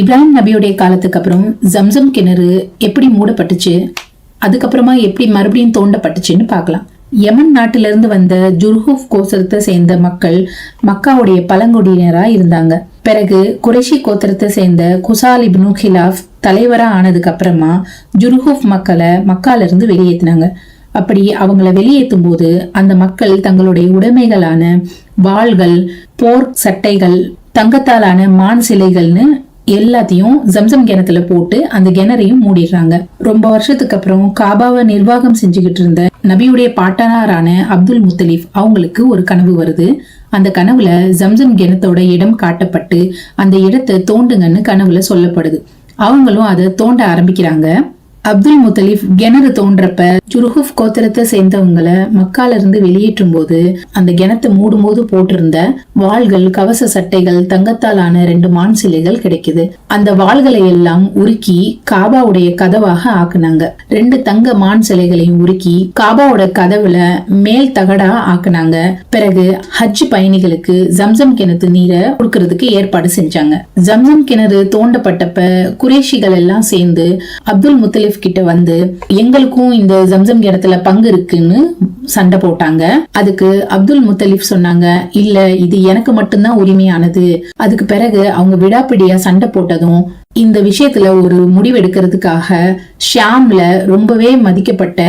இப்ராஹிம் நபியுடைய காலத்துக்கு அப்புறம் ஜம்சம் கிணறு எப்படி மூடப்பட்டுச்சு? அதுக்கப்புறமா எப்படி மறுபடியும் தோண்டப்பட்டுச்சுன்னு பார்க்கலாம். யமன் நாட்டிலிருந்து வந்த ஜுர்ஹூப் கோத்திரத்தை சேர்ந்த மக்கள் மக்காவுடைய பழங்குடியினரா இருந்தாங்க. பிறகு குறைஷி கோத்திரத்தை சேர்ந்த குசால் இப்னு ஹிலாஃப் தலைவராக ஆனதுக்கு அப்புறமா ஜுர்ஹூப் மக்களை மக்காலிருந்து வெளியேற்றினாங்க அப்படி அவங்கள வெளியேற்றும் போது அந்த மக்கள் தங்களுடைய உடைமைகளான வாள்கள் போர் சட்டைகள் தங்கத்தாலான மான் சிலைகள்னு எல்லாத்தையும் ஜம்சம் கிணத்துல போட்டு அந்த கிணறையும் மூடிடுறாங்க. ரொம்ப வருஷத்துக்கு அப்புறம் காபாவை நிர்வாகம் செஞ்சுக்கிட்டு இருந்த நபியுடைய பாட்டனாரான அப்துல் முத்தலீஃப் அவங்களுக்கு ஒரு கனவு வருது. அந்த கனவுல ஜம்சம் கிணத்தோட இடம் காட்டப்பட்டு அந்த இடத்தை தோண்டுங்கன்னு கனவுல சொல்லப்படுது. அவங்களும் அதை தோண்ட ஆரம்பிக்கிறாங்க. அப்துல் முத்தலீப் கிணறு தோன்றப்ப ஜுருஹுப் கோத்திரத்தை சேர்ந்தவங்களை மக்கால இருந்து வெளியேற்றும் போது அந்த கிணத்தை மூடும் போது போட்டிருந்த வாள்கள் கவச சட்டைகள் தங்கத்தாலான ரெண்டு மான் சிலைகள் கிடைக்குது. அந்த வாள்களை எல்லாம் உருக்கி காபாவுடைய கதவாக ஆக்குனாங்க. ரெண்டு தங்க மான் சிலைகளையும் உருக்கி காபாவோட கதவுல மேல் தகடா ஆக்குனாங்க. பிறகு ஹஜ் பயணிகளுக்கு ஜம்சம் கிணத்து நீரை கொடுக்கறதுக்கு ஏற்பாடு செஞ்சாங்க. ஜம்சம் கிணறு தோண்டப்பட்டப்ப குரேஷிகள் எல்லாம் சேர்ந்து அப்துல் முத்தலிஃப் கிட்ட வந்து எங்களுக்கும் இந்த ஜம்சம் இடத்துல பங்கு இருக்குன்னு சண்டை போட்டாங்க. அதுக்கு அப்துல் முத்தலிப் சொன்னாங்க இல்ல இது எனக்கு மட்டும்தான் உரிமையானது. அதுக்கு பிறகு அவங்க விடாப்பிடியா சண்டை போட்டதும் இந்த விஷயத்துல ஒரு முடிவெடுக்கிறதுக்காக ஷியாம்ல ரொம்பவே மதிக்கப்பட்ட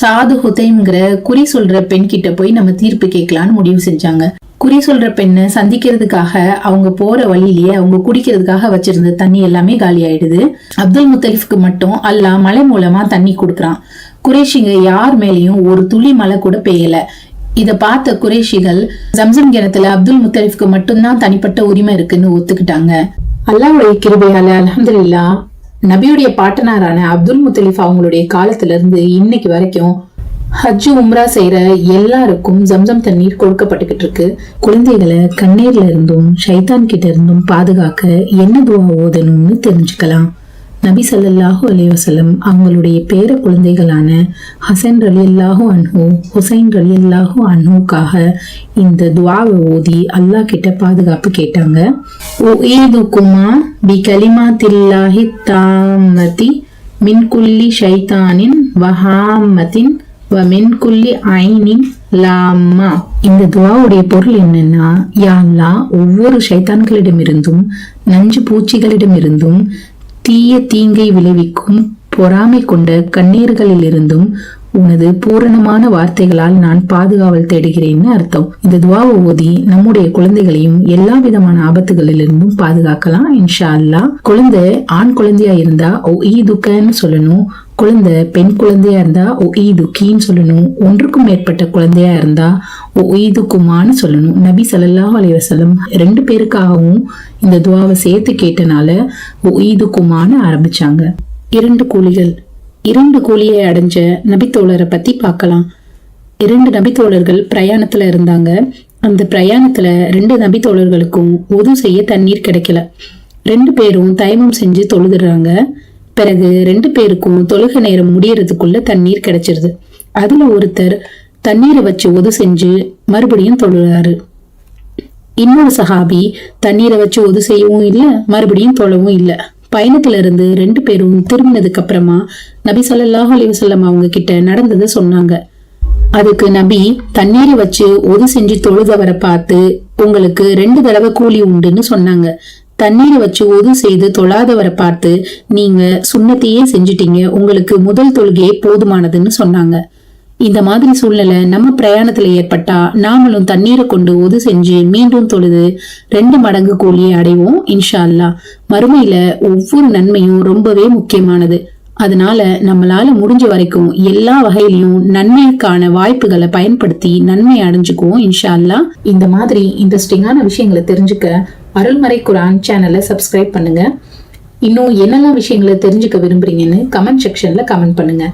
சாது ஹுதைங்கிற குறி சொல்ற பெண் கிட்ட போய் நம்ம தீர்ப்பு கேட்கலான்னு முடிவு செஞ்சாங்க. குறி சொல்ற பெண்ணை சந்திக்கிறதுக்காக அவங்க போற வழியிலேயே அவங்க குடிக்கிறதுக்காக வச்சிருந்த தண்ணி எல்லாமே காலி ஆயிடுது. அப்துல் முத்தலிஃப்க்கு மட்டும் அல்லாஹ் மலை மூலமா தண்ணி கொடுக்கறான். குறைஷிங்க யார் மேலேயும் ஒரு துளி மழை கூட பெய்யல. இத பார்த்த குறைஷிகள் ஜம்சம் கிணத்துல அப்துல் முத்தலிஃப்க்கு மட்டும்தான் தனிப்பட்ட உரிமை இருக்குன்னு ஒத்துக்கிட்டாங்க. அல்லாவுடைய கிருபையால அல்ஹம்துலில்லா நபியுடைய பாட்டனாரான அப்துல் முத்தலிஃப் அவங்களுடைய காலத்துல இருந்து இன்னைக்கு வரைக்கும் ஹஜ்ஜு உம்ரா செய்யற எல்லாருக்கும் ஜம்சம் தண்ணீர் கொடுக்கப்பட்டுக்கிட்டு இருக்கு. குழந்தைகளை கண்ணீர்ல இருந்தும் ஷைத்தான் கிட்ட இருந்தும் பாதுகாக்க என்ன துவா ஓதணும்னு தெரிஞ்சுக்கலாம். நபி ஸல்லல்லாஹு அலி வசலம் அவங்களுடைய பேர குழந்தைகளான ஹசன் ரலியல்லாஹு அன்ஹு ஹுசைன் ரலியல்லாஹு அன்ஹுக்காக இந்த துவாவை ஓதி அல்லாஹ் கிட்ட பாதுகாப்பு கேட்டாங்க. உஈதுகுமா பி கலிமாத்தில்லாஹி தாமதி மின் குல்லி ஷைத்தானின் வஹாமத்தின் வ குல்லி ஐனின் லாமா இந்த துவாவுடைய பொருள் என்னன்னா யாழ்லா ஒவ்வொரு சைத்தான்களிடமிருந்தும் நஞ்சு பூச்சிகளிடமிருந்தும் தீய தீங்கை விளைவிக்கும் பொறாமை கொண்ட கண்ணீர்களிலிருந்தும் உனது பூரணமான வார்த்தைகளால் நான் பாதுகாவல் தேடுகிறேன்னு அர்த்தம். இந்த துவாவை ஓதி நம்முடைய குழந்தைகளையும் எல்லா விதமான ஆபத்துகளிலிருந்தும் பாதுகாக்கலாம் இன்ஷா அல்லாஹ். குழந்தை ஆண் குழந்தையா இருந்தா ஓ ஈ துக்கன்னு சொல்லணும் குழந்தை பெண் குழந்தையா இருந்தா ஓ ஈ சொல்லணும். ஒன்றுக்கும் மேற்பட்ட குழந்தையா இருந்தா ஓ ஈதுக்குமான்னு சொல்லணும். நபி ஸல்லல்லாஹு அலைவசலம் ரெண்டு பேருக்காகவும் இந்த துவாவை சேர்த்து கேட்டனால ஓ ஈதுக்குமான்னு ஆரம்பிச்சாங்க. இரண்டு கூலிகள். இரண்டு கூலியை அடைஞ்ச நபித்தோழரை பத்தி பார்க்கலாம். இரண்டு நபித்தோழர்கள் பிரயாணத்துல இருந்தாங்க. அந்த பிரயாணத்துல ரெண்டு நபித்தோழர்களுக்கும் உதவு செய்ய தண்ணீர் கிடைக்கல. ரெண்டு பேரும் தயமம் செஞ்சு தொழுதுறாங்க பிறகு ரெண்டு பேருக்கும் தொழுக நேரம் முடியறதுக்குள்ள தண்ணீர் கிடைச்சிருது. அதுல ஒருத்தர் தண்ணீரை வச்சு ஒது செஞ்சு மறுபடியும் தொழுறாரு. இன்னொரு சஹாபி தண்ணீரை வச்சு ஒது செய்யவும் இல்ல மறுபடியும் தொழவும் இல்ல. பயணத்துல இருந்து ரெண்டு பேரும் திரும்பினதுக்கு அப்புறமா நபி சொல்லாஹ் அலிவசல்லம் அவங்க கிட்ட நடந்ததை சொன்னாங்க. அதுக்கு நபி தண்ணீரை வச்சு ஒது செஞ்சு தொழுதவரை பார்த்து உங்களுக்கு ரெண்டு தடவை கூலி உண்டுன்னு சொன்னாங்க. தண்ணீரை வச்சு ஒது செய்து தொழாதவரை பார்த்து நீங்க சுண்ணத்தையே செஞ்சிட்டீங்க. உங்களுக்கு முதல் தொழுகையே போதுமானதுன்னு சொன்னாங்க. இந்த மாதிரி சூழ்நிலை நம்ம பிரயாணத்துல ஏற்பட்டா நாமளும் தண்ணீரை கொண்டு ஒது செஞ்சு மீண்டும் தொழுது ரெண்டு மடங்கு கூலியை அடைவோம் இன்ஷா அல்லாஹ். மறுமையில ஒவ்வொரு நன்மையும் ரொம்பவே முக்கியமானது. அதனால நம்மளால முடிஞ்ச வரைக்கும் எல்லா வகையிலையும் நன்மைக்கான வாய்ப்புகளை பயன்படுத்தி நன்மை அடைஞ்சுக்குவோம் இன்ஷா அல்லாஹ் இந்த மாதிரி இன்ட்ரெஸ்டிங்கான விஷயங்களை தெரிஞ்சுக்க அருள்மறை குரான் சேனலை சப்ஸ்கிரைப் பண்ணுங்க. இன்னும் என்னெல்லாம் விஷயங்களை தெரிஞ்சுக்க விரும்புறீங்கன்னு கமெண்ட் செக்ஷன்ல கமெண்ட் பண்ணுங்க.